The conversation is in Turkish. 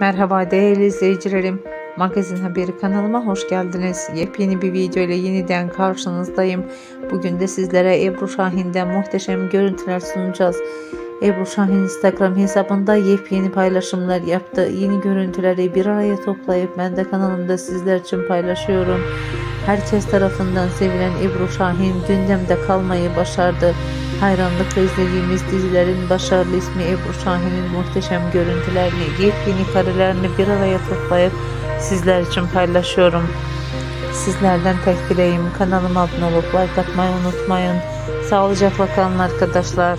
Merhaba değerli izleyicilerim. Magazin Haberi kanalıma hoş geldiniz. Yepyeni bir video ile yeniden karşınızdayım. Bugün de sizlere Ebru Şahin'den muhteşem görüntüler sunacağız. Ebru Şahin Instagram hesabında yepyeni paylaşımlar yaptı. Yeni görüntüleri bir araya toplayıp ben de kanalımda sizler için paylaşıyorum. Herkes tarafından sevilen Ebru Şahin gündemde kalmayı başardı. Hayranlıkla izlediğimiz dizilerin başarılı ismi Ebru Şahin'in muhteşem görüntülerini, yepyeni karelerini bir araya toplayıp sizler için paylaşıyorum. Sizlerden tek dileğim kanalıma abone olup like atmayı unutmayın. Sağlıcakla kalın arkadaşlar.